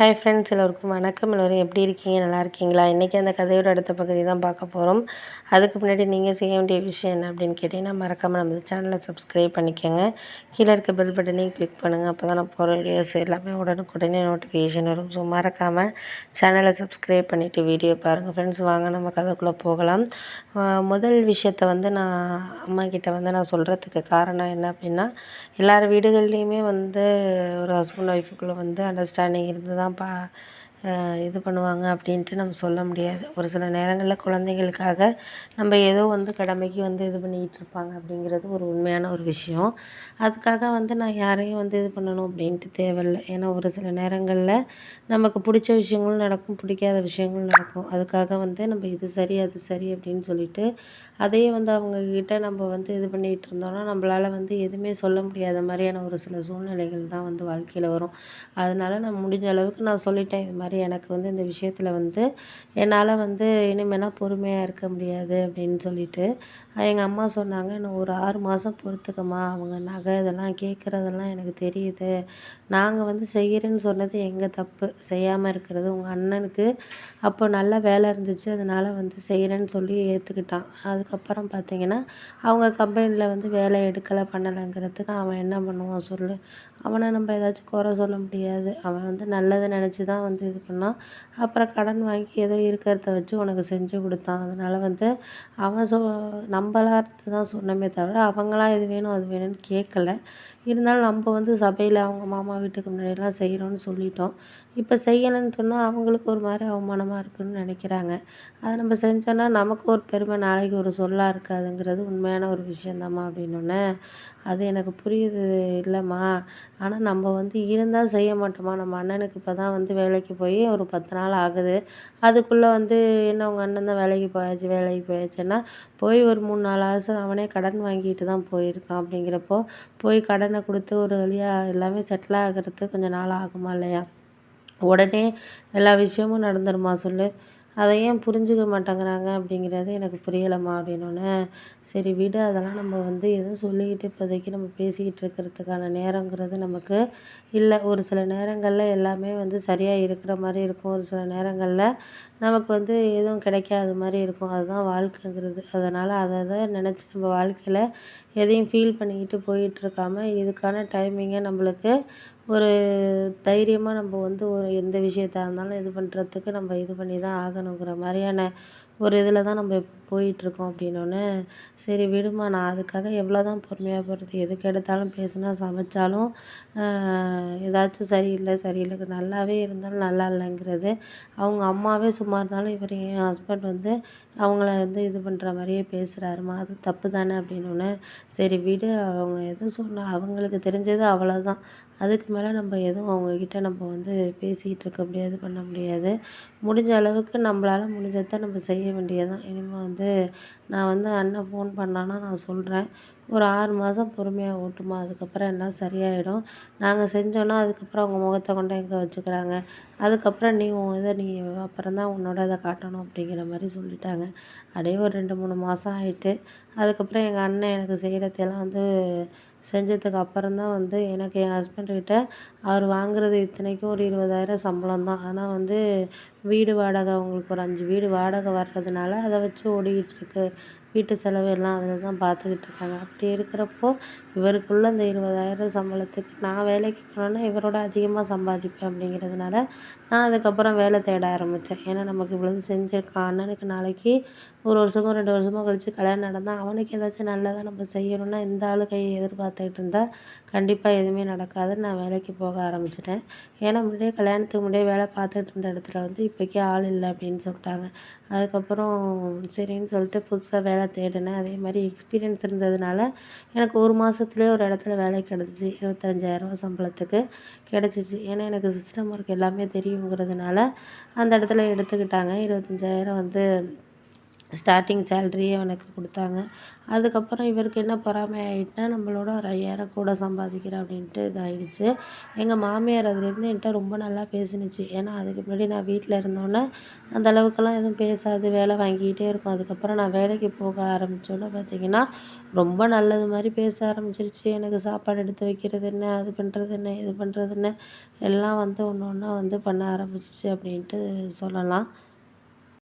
Hi friends எல்லோருக்கும் வணக்கம். எல்லோரும் எப்படி இருக்கீங்க? நல்லா இருக்கீங்களா? இன்றைக்கி அந்த கதையோட அடுத்த பகுதி தான் பார்க்க போகிறோம் அதுக்கு முன்னாடி நீங்கள் செய்ய வேண்டிய விஷயம் என்ன அப்படின்னு கேட்டிங்கன்னா மறக்காமல் நம்ம சேனலை சப்ஸ்கிரைப் பண்ணிக்கோங்க. கீழே இருக்க பெல் பட்டனையும் கிளிக் பண்ணுங்கள் அப்போ தான் நான் போகிற வீடியோஸ் எல்லாமே உடனுக்குடனே நோட்டிஃபிகேஷன் வரும். ஸோ மறக்காமல் சேனலை சப்ஸ்கிரைப் பண்ணிவிட்டு வீடியோ பாருங்கள் ஃப்ரெண்ட்ஸ் வாங்க நம்ம கதைக்குள்ளே போகலாம். முதல் விஷயத்தை வந்து நான் அம்மா கிட்டே வந்து நான் சொல்கிறதுக்கு காரணம் என்ன அப்படின்னா எல்லார் வீடுகள்லேயுமே வந்து ஒரு ஹஸ்பண்ட் ஒய்ஃபுக்குள்ளே வந்து அண்டர்ஸ்டாண்டிங் இருந்து தான் 把 இது பண்ணுவாங்க அப்படின்ட்டு நம்ம சொல்ல முடியாது. ஒரு சில நேரங்களில் குழந்தைங்களுக்காக நம்ம ஏதோ வந்து கடமைக்கு வந்து இது பண்ணிக்கிட்டு இருப்பாங்க அப்படிங்கிறது ஒரு உண்மையான ஒரு விஷயம். அதுக்காக வந்து நான் யாரையும் வந்து இது பண்ணணும் அப்படின்ட்டு தேவையில்லை. ஏன்னா ஒரு சில நேரங்களில் நமக்கு பிடிச்ச விஷயங்களும் நடக்கும் பிடிக்காத விஷயங்களும் நடக்கும். அதுக்காக வந்து நம்ம இது சரி அது சரி அப்படின்னு சொல்லிட்டு அதையே வந்து அவங்கக்கிட்ட நம்ம வந்து இது பண்ணிகிட்டு இருந்தோம்னா நம்மளால் வந்து எதுவுமே சொல்ல முடியாத மாதிரியான ஒரு சில சூழ்நிலைகள் தான் வந்து வாழ்க்கையில் வரும். அதனால நான் முடிஞ்ச அளவுக்கு நான் சொல்லிட்டேன். இது மாதிரி எனக்கு வந்து இந்த விஷயத்தில் வந்து என்னால் வந்து இனிமேலாம் பொறுமையாக இருக்க முடியாது அப்படின்னு சொல்லிட்டு எங்கள் அம்மா சொன்னாங்க இன்னும் ஒரு ஆறு மாதம் பொறுத்துக்கம்மா. அவங்க நகை இதெல்லாம் கேட்குறதெல்லாம் எனக்கு தெரியுது. நாங்கள் வந்து செய்கிறேன்னு சொன்னது எங்கள் தப்பு. செய்யாமல் இருக்கிறது உங்கள் அண்ணனுக்கு அப்போ நல்ல வேலை இருந்துச்சு. அதனால் வந்து செய்கிறேன்னு சொல்லி ஏற்றுக்கிட்டான் அதுக்கப்புறம் பார்த்தீங்கன்னா அவங்க கம்பெனியில் வந்து வேலை எடுக்கலை பண்ணலைங்கிறதுக்கு அவன் என்ன பண்ணுவான் சொல்லு. அவனை நம்ம ஏதாச்சும் குறை சொல்ல முடியாது. அவன் வந்து நல்லதை நினச்சி தான் வந்து இது பண்ணான் அப்புறம் கடன் வாங்கி ஏதோ இருக்கிறத வச்சு உனக்கு செஞ்சு கொடுத்தான். அதனால் வந்து அவன் சொ நம்மளார்த்து தான் சொன்னமே தவிர அவங்களாம் இது வேணும் அது வேணும்னு கேட்கல இருந்தாலும் நம்ம வந்து சபையில் அவங்க மாமா வீட்டுக்கு முன்னாடிலாம் செய்கிறோன்னு சொல்லிட்டோம். இப்போ செய்யலைன்னு சொன்னால் அவங்களுக்கு ஒரு மாதிரி அவமானமாக இருக்குன்னு நினைக்கிறாங்க. அதை நம்ம செஞ்சோன்னா நமக்கு ஒரு பெருமை நாளைக்கு ஒரு சொல்லாக இருக்காதுங்கிறது உண்மையான ஒரு விஷயந்தாம்மா அப்படின்னோடனே அது எனக்கு புரியுது இல்லைம்மா. ஆனால் நம்ம வந்து இருந்தால் செய்ய மாட்டோமா? நம்ம அண்ணனுக்கு இப்போ தான் வந்து வேலைக்கு போய் ஒரு பத்து நாள் ஆகுது. அதுக்குள்ளே வந்து என்ன உங்கள் அண்ணன் தான் வேலைக்கு போயாச்சு வேலைக்கு போயாச்சுன்னா போய் ஒரு மூணு நாலு ஆசை அவனே கடன் வாங்கிட்டு தான் போயிருக்கான் அப்படிங்கிறப்போ போய் கடன் கொடுத்து ஒரு வழியாக எல்லாமே செட்டில் ஆகிறதுக்கு கொஞ்சம் நாள் ஆகுமா இல்லையா? உடனே எல்லா விஷயமும் நடந்துருமா சொல்லு? அதை ஏன் புரிஞ்சுக்க மாட்டேங்கிறாங்க அப்படிங்கிறது எனக்கு புரியலைம்மா அப்படின்னோடனே சரி விடு அதெல்லாம் நம்ம வந்து எதுவும் சொல்லிக்கிட்டு இப்போதைக்கு நம்ம பேசிக்கிட்டு இருக்கிறதுக்கான நேரங்கிறது நமக்கு இல்லை. ஒரு சில நேரங்களில் எல்லாமே வந்து சரியாக இருக்கிற மாதிரி இருக்கும். ஒரு சில நேரங்களில் நமக்கு வந்து எதுவும் கிடைக்காத மாதிரி இருக்கும். அதுதான் வாழ்க்கைங்கிறது. அதனால் அதை தான் நினச்சி நம்ம வாழ்க்கையில் எதையும் ஃபீல் பண்ணிக்கிட்டு போயிட்டுருக்காம இதுக்கான டைமிங்கை நம்மளுக்கு ஒரு தைரியமாக நம்ம வந்து ஒரு எந்த விஷயத்தா இருந்தாலும் இது பண்ணுறதுக்கு நம்ம இது பண்ணி தான் ஆகணுங்கிற மாதிரியான ஒரு இதில் தான் நம்ம போயிட்டுருக்கோம் அப்படின்னோடனே சரி விடுமா நான் அதுக்காக எவ்வளோ தான் பொறுமையாக போகிறது எதுக்கு எடுத்தாலும் பேசினா சமைச்சாலும் ஏதாச்சும் சரியில்லை சரியில்லை நல்லாவே இருந்தாலும் நல்லா இல்லைங்கிறது. அவங்க அம்மாவே சும்மா இருந்தாலும் இவர் என் ஹஸ்பண்ட் வந்து அவங்கள வந்து இது பண்ணுற மாதிரியே பேசுகிறாருமா அது தப்பு தானே அப்படின்னோடனே சரி விடு அவங்க எதுவும் சொன்னால் அவங்களுக்கு தெரிஞ்சது அவ்வளோதான் அதுக்கு மேலே நம்ம எதுவும் அவங்கக்கிட்ட நம்ம வந்து பேசிக்கிட்டு இருக்க முடியாது பண்ண முடியாது. முடிஞ்ச அளவுக்கு நம்மளால் முடிஞ்சதை நம்ம செய்ய வேண்டியது தான் இனிமேல் வந்து நான் வந்து அண்ணன் ஃபோன் பண்ணான்னா நான் சொல்கிறேன் ஒரு ஆறு மாதம் பொறுமையாக ஓட்டுமா? அதுக்கப்புறம் எல்லாம் சரியாயிடும். நாங்கள் செஞ்சோன்னா அதுக்கப்புறம் அவங்க முகத்தை கொண்டு எங்கே வச்சுக்கிறாங்க? அதுக்கப்புறம் நீ உன் இதை நீ அப்புறம் தான் உன்னோட இதை காட்டணும் அப்படிங்கிற மாதிரி சொல்லிட்டாங்க. அப்படியே ஒரு ரெண்டு மூணு மாதம் ஆகிட்டு அதுக்கப்புறம் எங்கள் அண்ணன் எனக்கு செய்கிறதெல்லாம் வந்து செஞ்சதுக்கு அப்புறம் தான் வந்து எனக்கு என் ஹஸ்பண்டுக்கிட்ட அவர் வாங்குறது இத்தனைக்கும் ஒரு இருபதாயிரம் சம்பளம் தான். ஆனால் வந்து வீடு வாடகை அவங்களுக்கு ஒரு அஞ்சு வீடு வாடகை வர்றதுனால அதை வச்சு ஓடிக்கிட்டு இருக்கு. வீட்டு செலவு எல்லாம் அதில் தான் பார்த்துக்கிட்டு இருக்காங்க அப்படி இருக்கிறப்போ இவருக்குள்ளே இந்த இருபதாயிரம் சம்பளத்துக்கு நான் வேலைக்கு போனேன்னா இவரோட அதிகமாக சம்பாதிப்பேன் அப்படிங்கிறதுனால நான் அதுக்கப்புறம் வேலை தேட ஆரம்பித்தேன் ஏன்னா நமக்கு இவ்வளவு செஞ்சுருக்கான் அண்ணனுக்கு நாளைக்கு ஒரு வருஷமோ ரெண்டு வருஷமோ கழித்து கல்யாணம் நடந்தால் அவனுக்கு ஏதாச்சும் நல்லதாக நம்ம செய்யணும்னா இந்த ஆள் கையை எதிர்பார்த்துக்கிட்டு இருந்தால் கண்டிப்பாக எதுவுமே நடக்காது நான் வேலைக்கு போக ஆரம்பிச்சிட்டேன். ஏன்னா முன்னாடியே கல்யாணத்துக்கு முன்னாடியே வேலை பார்த்துட்டு இருந்த இடத்துல வந்து இப்போக்கி ஆள் இல்லை அப்படின்னு சொல்லிட்டாங்க. அதுக்கப்புறம் சரின்னு சொல்லிட்டு புதுசாக வேலை தேடினேன். அதே மாதிரி எக்ஸ்பீரியன்ஸ் இருந்ததுனால எனக்கு ஒரு மாதத்துலேயே ஒரு இடத்துல வேலை கிடச்சிச்சு. இருபத்தஞ்சாயிரரூவா சம்பளத்துக்கு கிடச்சிச்சு. ஏன்னா எனக்கு சிஸ்டம் ஒர்க் எல்லாமே தெரியுங்கிறதுனால அந்த இடத்துல எடுத்துக்கிட்டாங்க. இருபத்தஞ்சாயிரம் வந்து ஸ்டார்டிங் சேல்ரியே எனக்கு கொடுத்தாங்க. அதுக்கப்புறம் இவருக்கு என்ன பொறாமை ஆகிட்டுனா நம்மளோட ஒரு ஐயாயிரம் கூட சம்பாதிக்கிற அப்படின்ட்டு இதாகிடுச்சு எங்கள் மாமியார் அதுலேருந்து என்கிட்ட ரொம்ப நல்லா பேசினுச்சு. ஏன்னா அதுக்கு முன்னாடி நான் வீட்டில் இருந்தோன்னே அந்த அளவுக்கெல்லாம் எதுவும் பேசாது வேலை வாங்கிக்கிட்டே இருக்கும். அதுக்கப்புறம் நான் வேலைக்கு போக ஆரம்பித்தோன்னே பார்த்திங்கன்னா ரொம்ப நல்லது மாதிரி பேச ஆரம்பிச்சிருச்சு. எனக்கு சாப்பாடு எடுத்து வைக்கிறது என்ன அது பண்ணுறது என்ன இது பண்ணுறது என்ன எல்லாம் வந்து ஒன்று ஒன்றா வந்து பண்ண ஆரம்பிச்சிச்சு அப்படின்ட்டு சொல்லலாம்.